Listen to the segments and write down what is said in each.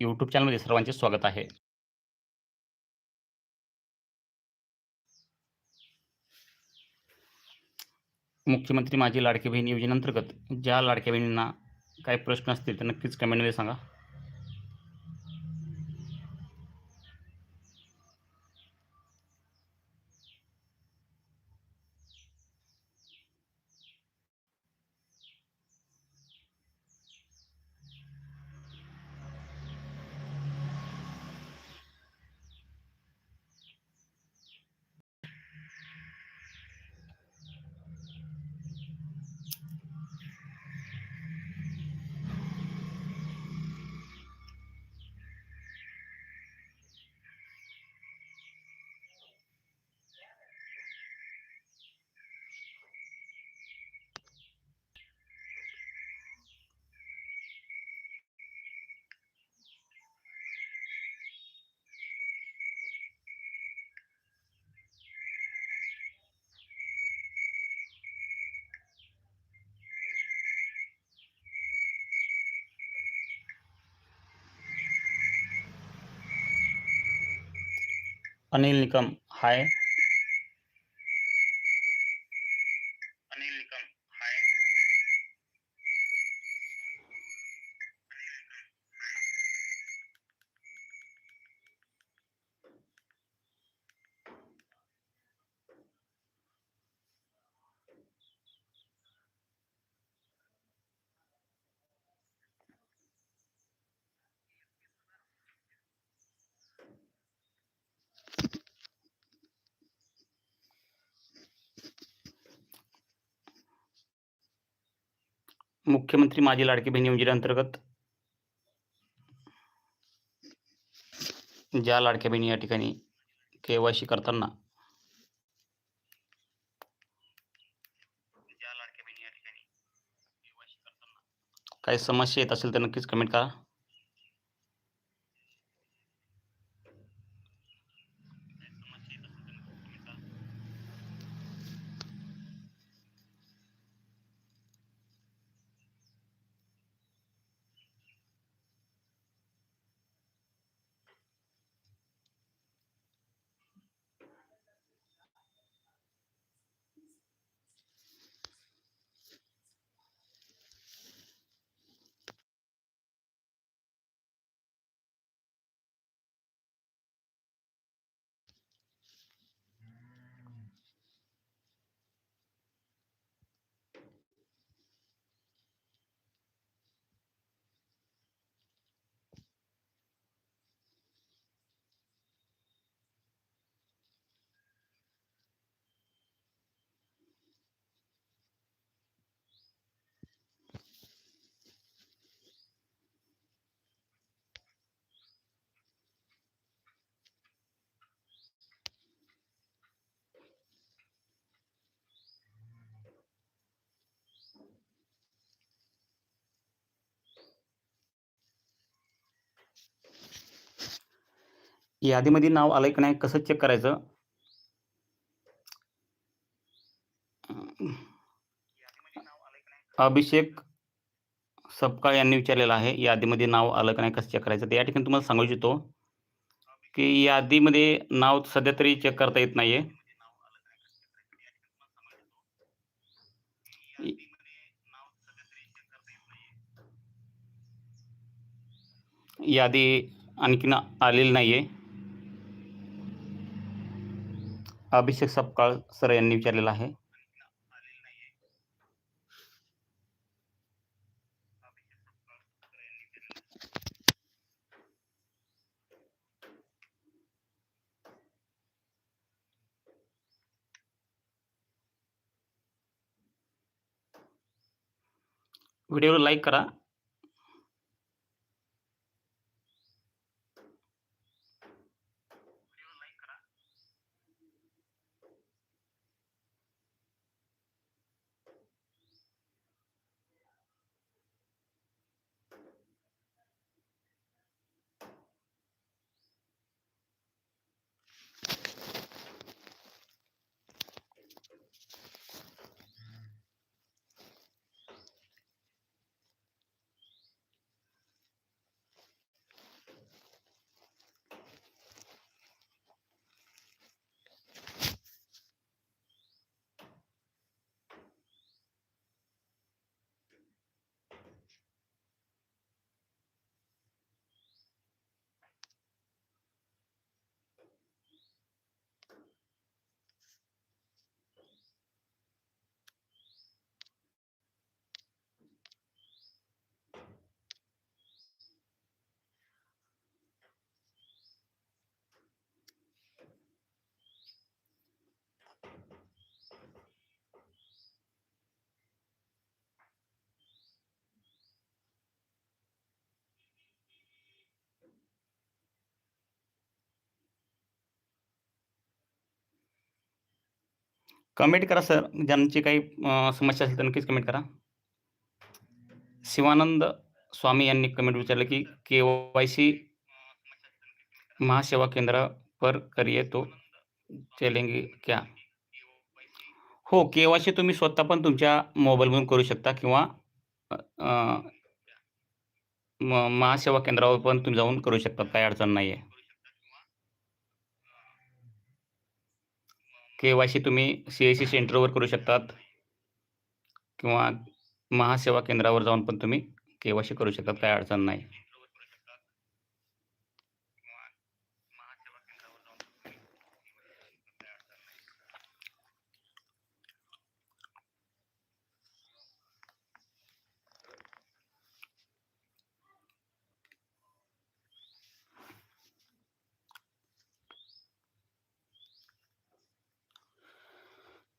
YouTube चॅनलमध्ये सर्वांचे स्वागत आहे. मुख्यमंत्री माझी लाडकी बहीण योजनेअंतर्गत ज्या लाडक्या बहिणींना काही प्रश्न असतील तर नक्कीच कमेंटमध्ये सांगा. अनिल निकम हाय. मुख्यमंत्री माझी लाडकी बहीण योजनेअंतर्गत ज्या लाडक्या बहिणी या ठिकाणी केवायसी करताना ज्या लाडक्या यठिका के ठिकाणी सी करताना काही समस्या येत असेल तर नक्कीच कमेंट करा. यादीमध्ये नाव आलंय की नाही कसं चेक करायचं? अभिषेक सपकाळ यांनी विचारलेलं आहे यादीमध्ये नाव आलं का नाही कसं चेक करायचं? तर या ठिकाणी तुम्हाला सांगू इच्छितो की यादीमध्ये नाव सध्या तरी चेक करता येत नाहीये. यादी आणखीन आलेली नाही आहे अभिषेक सपकाळ सर विचारलेलं आहे. व्हिडिओला लाईक करा. कमेंट करा सर, ज्यांची काही समस्या असेल तर कमेंट करा. शिवानंद स्वामी यांनी कमेंट विचारलं की, के वाय सी महासेवा केंद्र पर करिए तो चलेंगे क्या? हो, के-वाय-सी तुम्ही स्वतः पण तुमच्या मोबाईलमधून करू शकता किंवा म महासेवा केंद्रावर पण तुम्ही जाऊन करू शकता. काही अडचण नाहीये. के-वाय-सी तुम्ही सी-एस-सी सेंटरवर करू शकतात. किंवा महासेवा केंद्रावर जाऊन पण तुम्ही के-वाय-सी करू शकतात. काही अडचण नाही.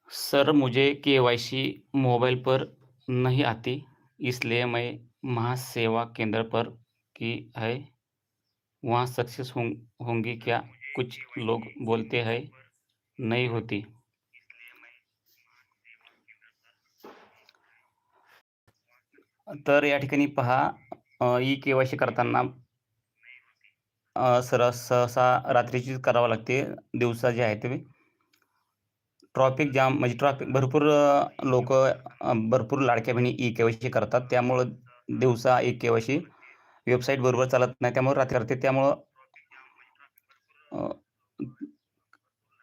सर मुझे के-वाई-सी मोबाइल पर नहीं आती, इसलिए मैं महासेवा केंद्र पर की है, वहाँ सक्सेस हों होंगी क्या? कुछ लोग बोलते हैं नहीं होती. तर या पहा ई-के-वाय-सी करताना अ, सर सहसा रात्रीचीच करावं लागते. दिवसा जे आहे ते ट्रॉफिक जाम म्हणजे ट्रॉफिक भरपूर लोक भरपूर लाडक्या बहिणी ई-के-वाय-सी करतात. त्यामुळं दिवसा ई-के-वाय-सी वेबसाईट बरोबर चालत नाही. त्यामुळे रात्री करते. त्यामुळं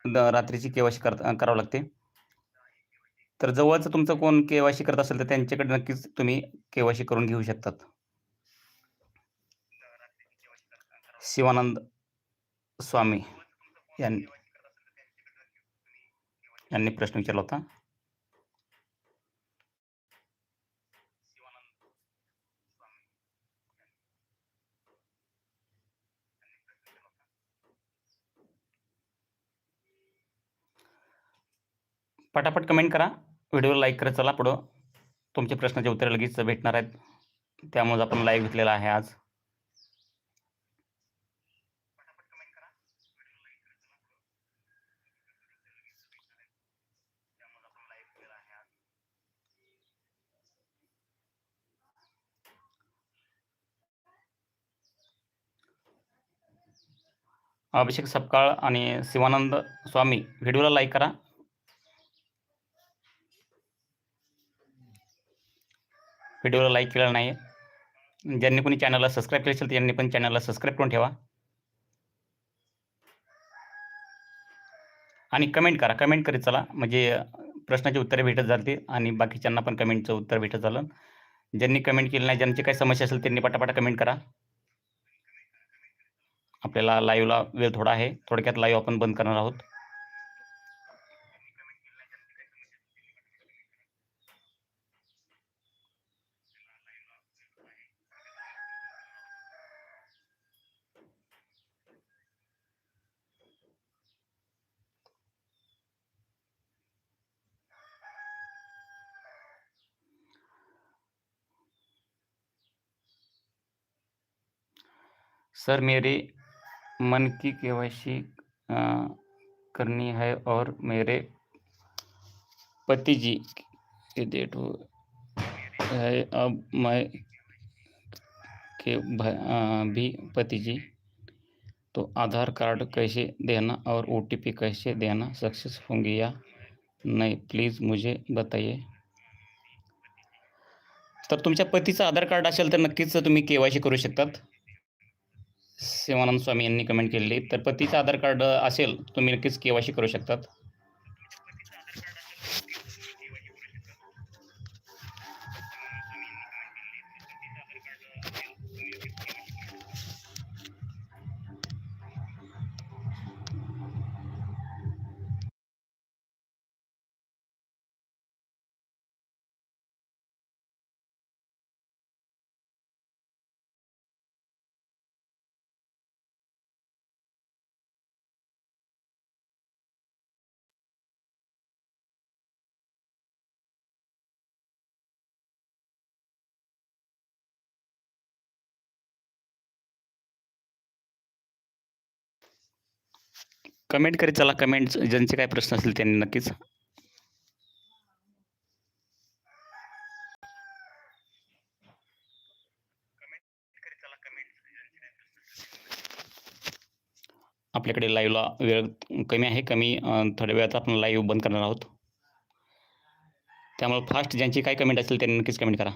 द रात्रीची के-वाय-सी करता करावं लागते. तर जवळचं तुमचं कोण के-वाय-सी करत असेल, तर त्यांच्याकडे नक्कीच तुम्ही के-वाय-सी करून घेऊ शकतात. शिवानंद स्वामी यांनी यांनी प्रश्न विचारला होता. पटापट कमेंट करा. व्हिडिओला लाईक करत चला पुढं. तुमच्या प्रश्नाचे उत्तरे लगेच भेटणार आहेत. त्यामुळेच आपण लाईव्ह घेतलेला आहे आज. अभिषेक सपकाळ आणि शिवानंद स्वामी व्हिडिओला लाईक करा. व्हिडिओला लाईक केलेला नाही. ज्यांनी कोणी चॅनलला सबस्क्राईब केलं असेल, त्यांनी पण चॅनलला सबस्क्राईब करून ठेवा. आणि कमेंट करा. कमेंट करीत चला. म्हणजे प्रश्नाची उत्तरे भेटत जातील आणि बाकीच्यांना पण कमेंटचं उत्तर भेटत झालं. ज्यांनी कमेंट केलं नाही, ज्यांची काही समस्या असेल, त्यांनी पटापटा कमेंट करा. आपल्याला लाईव्हला वेळ थोडा आहे. थोडक्यात लाईव्ह आपण बंद करणार आहोत. सर मेरे मन की के-वाई-सी करनी है और मेरे पति जी की डेट हो है अब मैं के भ भी पति जी तो आधार कार्ड कैसे देना और ओ-टी-पी कैसे देना सक्सेस होंगी या नहीं प्लीज मुझे बताइए. तर तुमच्या पतीचं आधार कार्ड असेल, तर नक्कीच तुम्ही के-वाय-सी करू शकतात. शिवानंद स्वामी यांनी कमेंट केलेली. तर पतीचं आधार कार्ड असेल, तुम्ही नक्कीच के-वाय-सी करू शकतात. कमेंट करीत चला कमेंट ज्यांचे काय प्रश्न असतील त्यांनी नक्कीच. आपल्याकडे लाईव्हला वेळ कमी आहे कमी थोड्या वेळात आपण लाईव्ह बंद करणार आहोत. त्यामुळे फास्ट ज्यांची काय कमेंट असेल त्यांनी नक्कीच कमेंट करा.